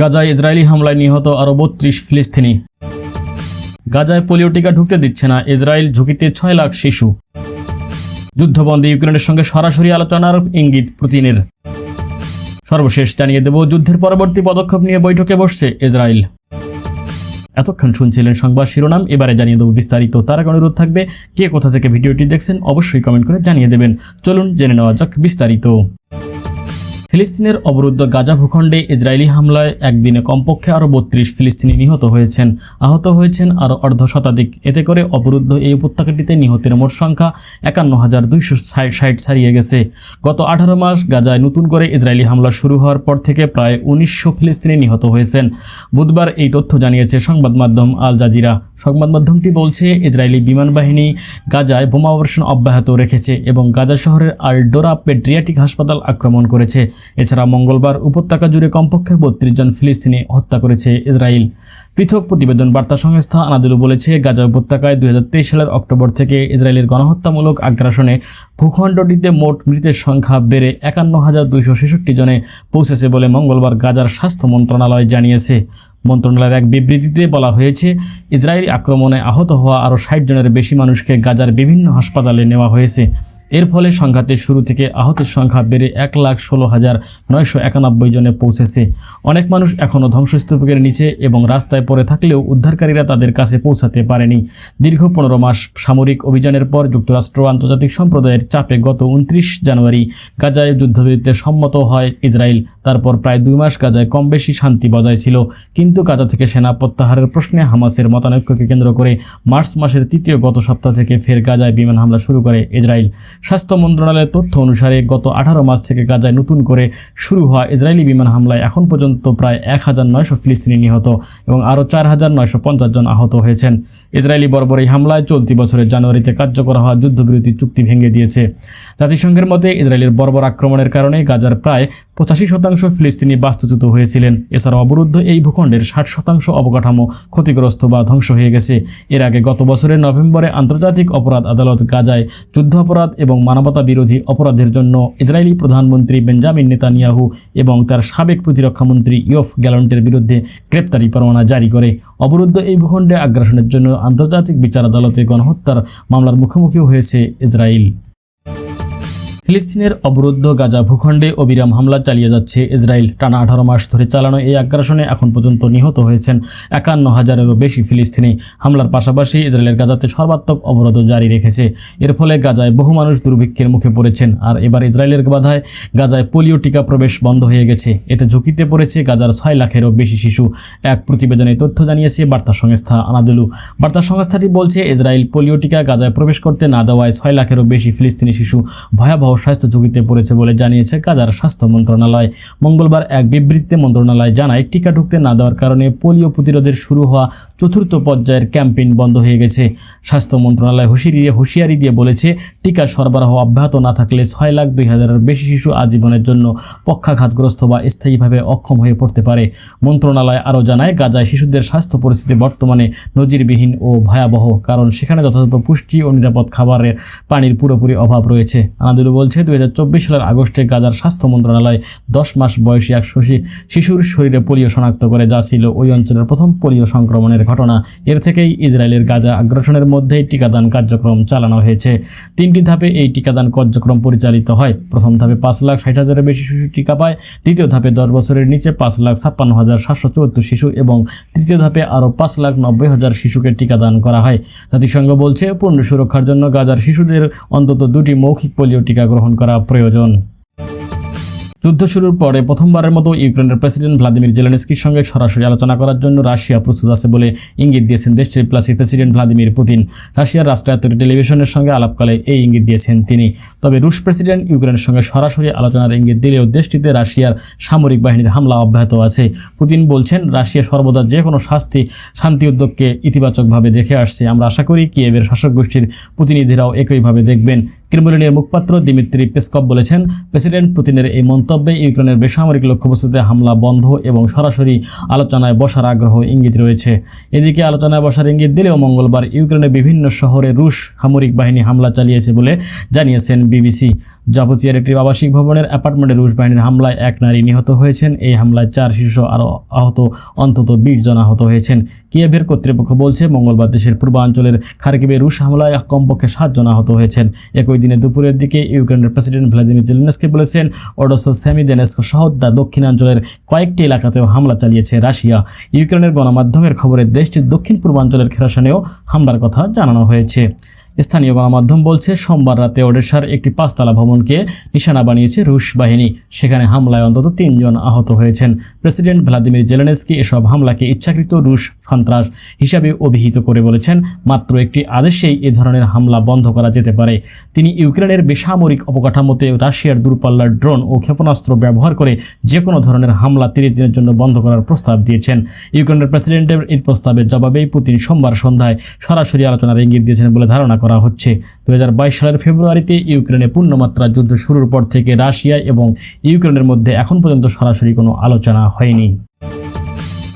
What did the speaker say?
গাজায় ইসরায়েলি হামলায় নিহত আরও বত্রিশ ফিলিস্তিনি। গাজায় পোলিও টিকা ঢুকতে দিচ্ছে না ইসরায়েল ঝুঁকিতে ছয় লাখ শিশু। যুদ্ধবন্দী ইউক্রেনের সঙ্গে সরাসরি আলোচনার ইঙ্গিত পুতিনের। সর্বশেষ জানিয়ে দেব, যুদ্ধের পরবর্তী পদক্ষেপ নিয়ে বৈঠকে বসছে ইসরায়েল। এতক্ষণ শুনছিলেন সংবাদ শিরোনাম, এবারে জানিয়ে দেবো বিস্তারিত। তার অনুরোধ থাকবে, কে কোথা থেকে ভিডিওটি দেখছেন অবশ্যই কমেন্ট করে জানিয়ে দেবেন। চলুন জেনে নেওয়া যাক বিস্তারিত। ফিলিস্তিনের অবরুদ্ধ গাজা ভূখণ্ডে ইসরায়েলি হামলায় একদিনে কমপক্ষে আরও বত্রিশ ফিলিস্তিনি নিহত হয়েছেন। আহত হয়েছেন আরও অর্ধ শতাধিক। এতে করে অবরুদ্ধ এই উপত্যকাটিতে নিহতের মোট সংখ্যা একান্ন হাজার দুইশো ষাট ছাড়িয়ে গেছে। গত আঠারো মাস গাজায় নতুন করে ইসরায়েলি হামলা শুরু হওয়ার পর থেকে প্রায় উনিশশো ফিলিস্তিনি নিহত হয়েছেন। বুধবার এই তথ্য জানিয়েছে সংবাদ মাধ্যম আল জাজিরা। সংবাদ মাধ্যমটি বলছে, ইসরায়েলি বিমান বাহিনী গাজায় বোমাবর্ষণ অব্যাহত রেখেছে এবং গাজা শহরের আলডোরা পেড্রিয়াটিক হাসপাতাল আক্রমণ করেছে। এছাড়া মঙ্গলবার উপত্যকা জুড়ে কমপক্ষে বত্রিশ জন ফিলিস্তিনি হত্যা করেছে ইসরায়েল। পৃথক প্রতিবেদন বার্তা সংস্থা আনাদুলু বলেছে, গাজা উপত্যকায় দুই সালের অক্টোবর থেকে ইসরায়েলের গণহত্যামূলক আগ্রাসনে ভূখণ্ডটিতে মোট মৃতের সংখ্যা বেড়ে একান্ন হাজার দুইশো ছেষট্টি জনে পৌঁছেছে বলে মঙ্গলবার গাজার স্বাস্থ্য মন্ত্রণালয় জানিয়েছে। মন্ত্রণালয়ের এক বিবৃতিতে বলা হয়েছে, ইসরায়েলি আক্রমণে আহত হওয়া আরও ষাট জনের বেশি মানুষকে গাজার বিভিন্ন হাসপাতালে নেওয়া হয়েছে। এর ফলে সংঘাতের শুরু থেকে আহতের সংখ্যা বেড়ে এক লাখ ষোলো হাজার নয়শো একানব্বই জনে পৌঁছেছে। অনেক মানুষ এখনও ধ্বংসস্তূপের নিচে এবং রাস্তায় পড়ে থাকলেও উদ্ধারকারীরা তাদের কাছে পৌঁছাতে পারেনি। দীর্ঘ পনেরো মাস সামরিক অভিযানের পর যুক্তরাষ্ট্র আন্তর্জাতিক সম্প্রদায়ের চাপে গত উনত্রিশ জানুয়ারি গাজায় যুদ্ধবিরতিতে সম্মত হয় ইসরায়েল। তারপর প্রায় দুই মাস গাজায় কম বেশি শান্তি বজায় ছিল কিন্তু গাজা থেকে সেনা প্রত্যাহারের প্রশ্নে হামাসের মতানৈক্যকে কেন্দ্র করে মার্চ মাসের তৃতীয় গত সপ্তাহ থেকে ফের গাজায় বিমান হামলা শুরু করে ইসরায়েল। স্বাস্থ্য মন্ত্রণালয়ের তথ্য অনুসারে গত আঠারো মাস থেকে গাজায় নতুন করে শুরু হওয়া ইসরায়েলি বিমান হামলায় এখন পর্যন্ত প্রায় এক হাজার নয়শো ফিলিস্তিনি নিহত এবং আরও চার হাজার নয়শো পঞ্চাশ জন আহত হয়েছেন। ইসরায়েলি বর্বর এই হামলায় চলতি বছরের জানুয়ারিতে কার্যকর হওয়া যুদ্ধবিরতি চুক্তি ভেঙে দিয়েছে। জাতিসংঘের মতে ইসরায়েলের বর্বর আক্রমণের কারণে গাজার প্রায় পঁচাশি শতাংশ ফিলিস্তিনি বাস্তুচ্যুত হয়েছিলেন। এছাড়া অবরুদ্ধ এই ভূখণ্ডের ষাট শতাংশ অবকাঠামো ক্ষতিগ্রস্ত বা ধ্বংস হয়ে গেছে। এর আগে গত বছরের নভেম্বরে আন্তর্জাতিক অপরাধ আদালত গাজায় যুদ্ধ অপরাধ এবং মানবতা বিরোধী অপরাধের জন্য ইসরায়েলি প্রধানমন্ত্রী বেঞ্জামিন নেতানিয়াহু এবং তার সাবেক প্রতিরক্ষামন্ত্রী ইয়ফ গ্যালন্টের বিরুদ্ধে গ্রেপ্তারি পরোয়ানা জারি করে। অবরুদ্ধ এই ভূখণ্ডে আগ্রাসনের জন্য আন্তর্জাতিক বিচার আদালতে গণহত্যার মামলার মুখোমুখি হয়েছে ইসরায়েল। ফিলিস্তিনের অবরুদ্ধ গাজা ভূখণ্ডে অবিরাম হামলা চালিয়ে যাচ্ছে ইসরায়েল। টানা আঠারো মাস ধরে চালানো এই আগ্রাসনে এখন পর্যন্ত নিহত হয়েছেন একান্ন হাজারেরও বেশি ফিলিস্তিনি। হামলার পাশাপাশি ইসরায়েলের গাজাতে সর্বাত্মক অবরোধ জারি রেখেছে। এর ফলে গাজায় বহু মানুষ দুর্ভিক্ষের মুখে পড়েছেন। আর এবার ইসরায়েলের বাধায় গাজায় পোলিও টিকা প্রবেশ বন্ধ হয়ে গেছে। এতে ঝুঁকিতে পড়েছে গাজার ছয় লাখেরও বেশি শিশু। এক প্রতিবেদনে তথ্য জানিয়েছে বার্তা সংস্থা আনাদুলু। বার্তা সংস্থাটি বলছে, ইসরায়েল পোলিও টিকা গাজায় প্রবেশ করতে না দেওয়ায় ছয় লাখেরও বেশি ফিলিস্তিনি শিশু ভয়াবহ স্বাস্থ্য ঝুঁকিতে পড়েছে বলে জানিয়েছে গাজার স্বাস্থ্য মন্ত্রণালয়। মঙ্গলবার এক বিবৃতিতে মন্ত্রণালয় জানায়, টিকা ঢুকতে না দেওয়ার কারণে পোলিও প্রতিরোধের শুরু হওয়া চতুর্থ পর্যায়ের ক্যাম্পেইন বন্ধ হয়ে গেছে। স্বাস্থ্য মন্ত্রণালয় হুঁশিয়ারি হুঁশিয়ারি দিয়ে বলেছে, টিকা সরবরাহ অব্যাহত না থাকলে ছয় লাখ দুই হাজারের বেশি শিশু আজীবনের জন্য পক্ষাঘাতগ্রস্ত বা স্থায়ীভাবে অক্ষম হয়ে পড়তে পারে। মন্ত্রণালয় আরও জানায়, গাজায় শিশুদের স্বাস্থ্য পরিস্থিতি বর্তমানে নজিরবিহীন ও ভয়াবহ, কারণ সেখানে যথাযথ পুষ্টি ও নিরাপদ খাবারের পানির পুরোপুরি অভাব রয়েছে। আনাদুলু বলছে দুই হাজার চব্বিশ সালের আগস্টে গাজার স্বাস্থ্য মন্ত্রণালয় দশ মাস বয়সী এক শশী শিশুর শরীরে পোলিও শনাক্ত করে, যা ছিল ওই অঞ্চলের প্রথম পোলিও সংক্রমণের ঘটনা। এর থেকেই ইসরায়েলের গাজা আগ্রাসনের মধ্যেই টিকাদান কার্যক্রম চালানো হয়েছে। তিনটি ধাপে এই টিকাদান কার্যক্রম পরিচালিত হয়। প্রথম ধাপে পাঁচ লাখ ষাট হাজারের বেশি শিশু টিকা পায়, দ্বিতীয় ধাপে দশ বছরের নিচে পাঁচ লাখ ছাপ্পান্ন হাজার সাতশো চুয়াত্তর শিশু এবং তৃতীয় ধাপে আরও পাঁচ লাখ নব্বই হাজার শিশুকে টিকাদান করা হয়। জাতিসংঘ বলছে পূর্ণ সুরক্ষার জন্য গাজার শিশুদের অন্তত দুটি মৌখিক পোলিও টিকা গ্রহণ করা প্রয়োজন। যুদ্ধ শুরুর পরে প্রথমবারের মতো ইউক্রেনের প্রেসিডেন্ট ভ্লাদিমির জেলেনস্কির সঙ্গে সরাসরি আলোচনা করার জন্য রাশিয়া প্রস্তুত আছে বলে ইঙ্গিত দিয়েছেন দেশটির প্লাসি প্রেসিডেন্ট ভ্লাদিমির পুতিন। রাশিয়ার রাষ্ট্রায়ত্ত টেলিভিশনের সঙ্গে আলাপকালে এই ইঙ্গিত দিয়েছেন তিনি। তবে রুশ প্রেসিডেন্ট ইউক্রেনের সঙ্গে সরাসরি আলোচনার ইঙ্গিত দিলেও দেশটিতে রাশিয়ার সামরিক বাহিনীর হামলা অব্যাহত আছে। পুতিন বলছেন, রাশিয়া সর্বদা যে কোনো শাস্তি, শান্তি উদ্যোগকে ইতিবাচকভাবে দেখে আসছে। আমরা আশা করি কিয়েভের শাসক গোষ্ঠীর প্রতিনিধিরাও একইভাবে দেখবেন। ক্রেমলিনের মুখপাত্র দিমিত্রি পেসকভ বলেছেন, প্রেসিডেন্ট পুতিনের এই মন্তব্য মন্তব্যে ইউক্রেনের বেসামরিক লক্ষ্যবস্তুতে হামলা বন্ধ এবং সরাসরি আলোচনায় বসার আগ্রহ ইঙ্গিত রয়েছে। এদিকে আলোচনায় বসার ইঙ্গিত দিলেও মঙ্গলবার ইউক্রেনের বিভিন্ন শহরে রুশ সামরিক বাহিনী হামলা চালিয়েছে বলে জানিয়েছেন বিবিসি। জাপুচিয়ার একটি আবাসিক ভবনের অ্যাপার্টমেন্টে রুশ বাহিনীর হামলায় এক নারী নিহত হয়েছেন। এই হামলায় চার শিশু আরও আহত, অন্তত বিশ জন আহত হয়েছেন। কিয়েভের কর্তৃপক্ষ বলছে, মঙ্গলবার দেশের পূর্বাঞ্চলের খার্কিবে রুশ হামলায় কমপক্ষে সাতজন আহত হয়েছেন। একই দিনে দুপুরের দিকে ইউক্রেনের প্রেসিডেন্ট ভ্লাদিমির জেলেনস্কি বলেছেন ওডোসো সেমিদেনেস্ক সহ দা দক্ষিণাঞ্চলের কয়েকটি এলাকাতেও হামলা চালিয়েছে রাশিয়া। ইউক্রেনের গণমাধ্যমের খবরে দেশটির দক্ষিণ পূর্বাঞ্চলের খেরাসনেও হামলার কথা জানানো হয়েছে। স্থানীয় গণমাধ্যম বলছে, সোমবার রাতে ওডেশার একটি পাঁচতলা ভবনকে নিশানা বানিয়েছে রুশ বাহিনী। সেখানে হামলায় অন্তত তিনজন আহত হয়েছেন। প্রেসিডেন্ট ভ্লাদিমির জেলেনস্কি এসব হামলাকে ইচ্ছাকৃত রুশ সন্ত্রাস হিসাবে অভিহিত করে বলেছেন, মাত্র একটি আদেশেই এ ধরনের হামলা বন্ধ করা যেতে পারে। তিনি ইউক্রেনের বেসামরিক অবকাঠামোতে রাশিয়ার দূরপাল্লার ড্রোন ও ক্ষেপণাস্ত্র ব্যবহার করে যে কোনো ধরনের হামলা তিরিশ দিনের জন্য বন্ধ করার প্রস্তাব দিয়েছেন। ইউক্রেনের প্রেসিডেন্টের এই প্রস্তাবের জবাবেই পুতিন সোমবার সন্ধ্যায় সরাসরি আলোচনার ইঙ্গিত দিয়েছেন বলে ধারণা করা হচ্ছে। দু হাজার বাইশ সালের ফেব্রুয়ারিতে ইউক্রেনে পূর্ণমাত্রা যুদ্ধ শুরুর পর থেকে রাশিয়া এবং ইউক্রেনের মধ্যে এখন পর্যন্ত সরাসরি কোনো আলোচনা হয়নি।